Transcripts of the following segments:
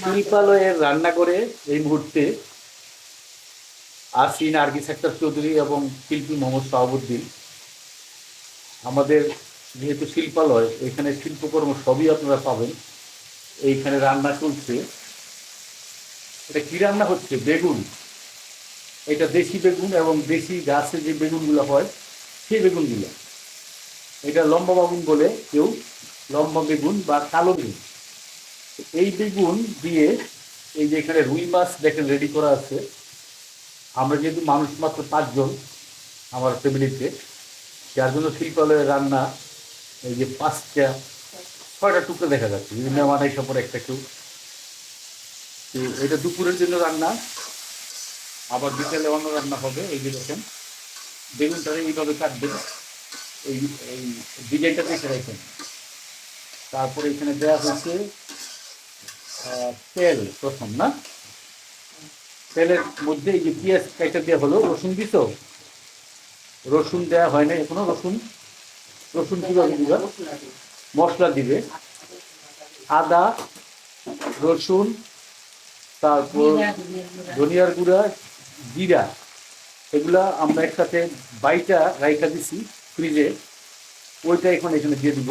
শিল্পালয়ের রান্না করে এই মুহূর্তে আসি নার্গিস আক্তার চৌধুরী এবং শিল্পী মোহাম্মদ শাহাবুদ্দিন। আমাদের যেহেতু শিল্পালয়, এখানে শিল্পকর্ম সবই আপনারা পাবেন। এইখানে রান্না চলছে। এটা কী রান্না হচ্ছে? বেগুন। এটা দেশি বেগুন এবং দেশি গাছের যে বেগুনগুলো হয়, সেই বেগুনগুলো। এটা লম্বা বেগুন বলে কেউ লম্বা বেগুন বা কালো বেগুন। এই বেগুন দিয়ে এই যে এখানে রুই মাছ দেখেন রেডি করা আছে। আমরা যেহেতু মানুষ মাত্র পাঁচজন আমার ফ্যামিলিতে যার জন্য শিল্পালয়ের রান্না এই যে পাঁচটা ছয়টা টুকরো দেখা যাচ্ছে। যদি মেহমান এসে পরে একটা কেউ। তো এটা দুপুরের জন্য রান্না আবার বিকেলে অন্য রান্না হবে এই যে দেখেন। বেগুনটা এইভাবে কাটবেন এই এই ডিজাইনটা দেখে রাখেন তারপরে এখানে দেওয়া আহ, তেল প্রথম, না? তেলের মধ্যে এই যে পেঁয়াজ কাইটা দেওয়া হলো, রসুন দিত রসুন দেওয়া হয় না এখনও, রসুন? রসুন কীভাবে দিবা? মশলা দিবে। আদা, রসুন, তারপর ধনিয়ার গুঁড়া, জিরা, এগুলা আমরা একসাথে বাইটা রাইখা দিছি ফ্রিজে, ওইটা এখন এখানে দিয়ে দিব।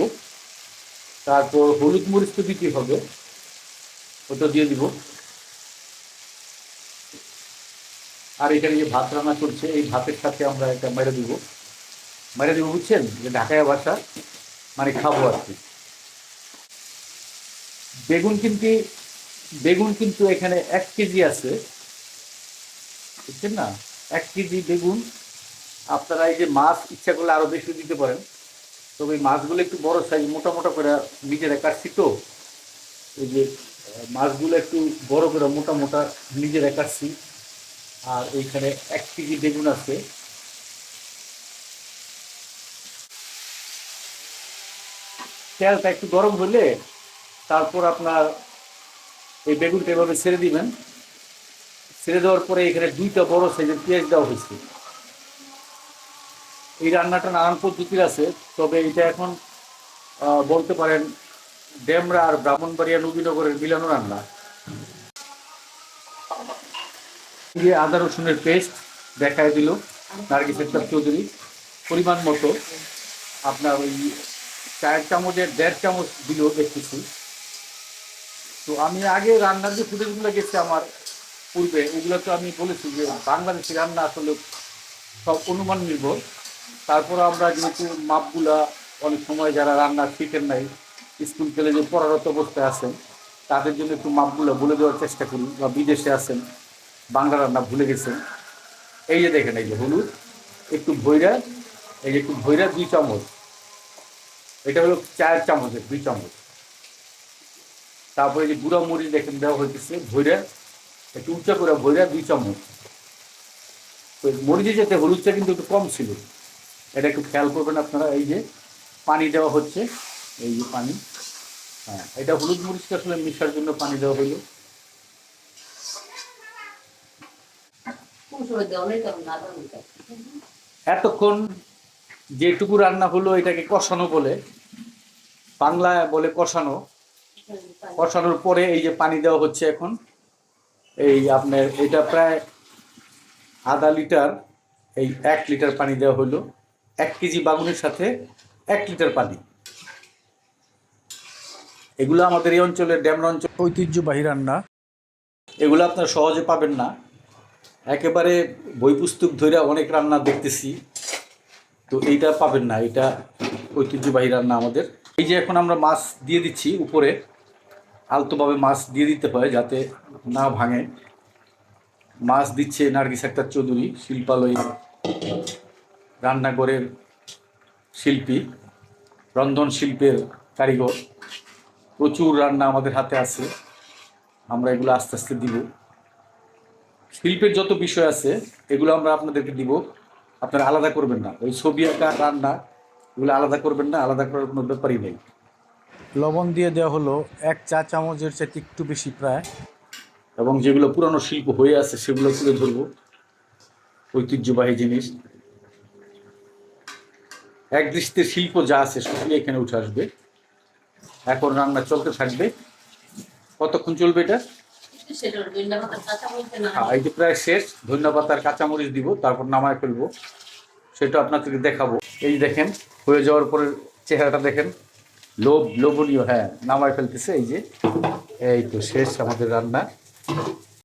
তারপর হলুদ মরিচ তো দিতে হবে। ওটা দিয়ে দিব। আর এখানে যে ভাত রান্না করছে এই ভাতের সাথে আমরা এটা মেরে দিব। মেরে দিব বুঝছেন? যে ঢাকায় ভাষা মানে খাব আর কি। বেগুন কিন্তু বেগুন কিন্তু এখানে এক কেজি আছে। বুঝছেন না? এক কেজি বেগুন। আপনারা এই যে মাছ ইচ্ছা করলে আরও বেশি দিতে পারেন। তবে এই মাছগুলো একটু বড় সাইজ, মোটা মোটা করে নিজেরা কাটছি তো। এই যে মাছগুলো একটু বড় করে মোটা মোটা নিজেরা কাটছি আর এইখানে এক কেজি বেগুন আছে। তেলটা একটু গরম হলে তারপর আপনার এই বেগুনটা এভাবে ছেড়ে দিবেন। ছেড়ে দেওয়ার পরে এখানে দুইটা বড় সাইজের পেঁয়াজ দেওয়া হয়েছে। এই রান্নাটা নানান পদ্ধতির আছে, তবে এটা এখন বলতে পারেন ডেমরা আর ব্রাহ্মণবাড়িয়া নবীনগরের মিলানো রান্না। দিয়ে আদা রসুনের পেস্ট দেখায় দিল নার্গিস আক্তার চৌধুরী। পরিমাণ মতো আপনার ওই চায়ের চামচের দেড় চামচ দিল দেখতেছি তো আমি আগে রান্নার যে ফুটেজগুলো গেছে আমার পূর্বে ওগুলো তো আমি বলেছি যে বাংলাদেশি রান্না আসলে সব অনুমান নির্ভর। তারপর আমরা যেহেতু মাপগুলা অনেক সময় যারা রান্না শিখেন নাই স্কুল কলেজে পড়ারত অবস্থায় আছেন, তাদের জন্য একটু মাপগুলো বলে দেওয়ার চেষ্টা করি বা বিদেশে আছেন, বাংলা রান্না ভুলে গেছেন। এই যে দেখেন, এই যে হলুদ, একটু ভৈরা, এই যে একটু ভৈরা, দুই চামচ। এটা হলো চায়ের চামচের, দুই চামচ। তারপরে যে গুঁড়া মরিচ দেখেন দেওয়া হইতেছে, ভৈরা, একটু উঁচা করে ভৈরা, দুই চামচ। মরিচের সাথে হলুদটা কিন্তু একটু কম ছিল। এটা একটু খেয়াল করবেন আপনারা, এই যে পানি দেওয়া হচ্ছে। এই যে পানি। হ্যাঁ এটা হলুদ মরিচটা আসলে মিশার জন্য পানি দেওয়া হলো এতক্ষণ যেটুকু রান্না হলো এটাকে কষানো বলে, বাংলায় বলে কষানো। কষানোর পরে এই যে পানি দেওয়া হচ্ছে এখন, এই আপনার এটা প্রায় আধা লিটার, এই এক লিটার পানি দেওয়া হলো এক কেজি বাগুনের সাথে এক লিটার পানি। এগুলো আমাদের এই অঞ্চলের ড্যামরা অঞ্চল ঐতিহ্যবাহী রান্না। এগুলো আপনারা সহজে পাবেন না। একেবারে বই পুস্তক ধরে অনেক রান্না দেখতেছি। তো এইটা পাবেন না এটা ঐতিহ্যবাহী রান্না আমাদের। এই যে এখন আমরা মাছ দিয়ে দিচ্ছি উপরে আলতোভাবে মাছ দিয়ে দিতে হয় যাতে না ভাঙে। মাছ দিচ্ছে নার্গিস আক্তার চৌধুরী শিল্পালয় রান্নাঘরের শিল্পী রন্ধন শিল্পের কারিগর। প্রচুর রান্না আমাদের হাতে আছে। আমরা এগুলো আস্তে আস্তে দিব। শিল্পের যত বিষয় আছে এগুলো আমরা আপনাদেরকে দিব। আপনারা আলাদা করবেন না। ওই ছবি আঁকা রান্না এগুলো আলাদা করবেন না আলাদা করার কোনো ব্যাপারই নেই। লবণ দিয়ে দেওয়া হলো এক চা চামচের চাইতে একটু বেশি প্রায়। এবং যেগুলো পুরানো শিল্প হয়ে আছে সেগুলো তুলে ধরবো। ঐতিহ্যবাহী জিনিস। এক দৃষ্টিতে শিল্প যা আছে সবই এখানে উঠে আসবে। এখন রান্না চলতে থাকবে। কতক্ষণ চলবে এটা? হ্যাঁ, এই যে প্রায় শেষ ধন্যবাদ আর কাঁচামরিচ দিব তারপর নামায় ফেলব। সেটা আপনাদেরকে দেখাবো। এই দেখেন হয়ে যাওয়ার পরে চেহারাটা দেখেন। লোভ লোভনীয় হ্যাঁ নামায় ফেলতেছে। এই যে এই তো শেষ আমাদের রান্না।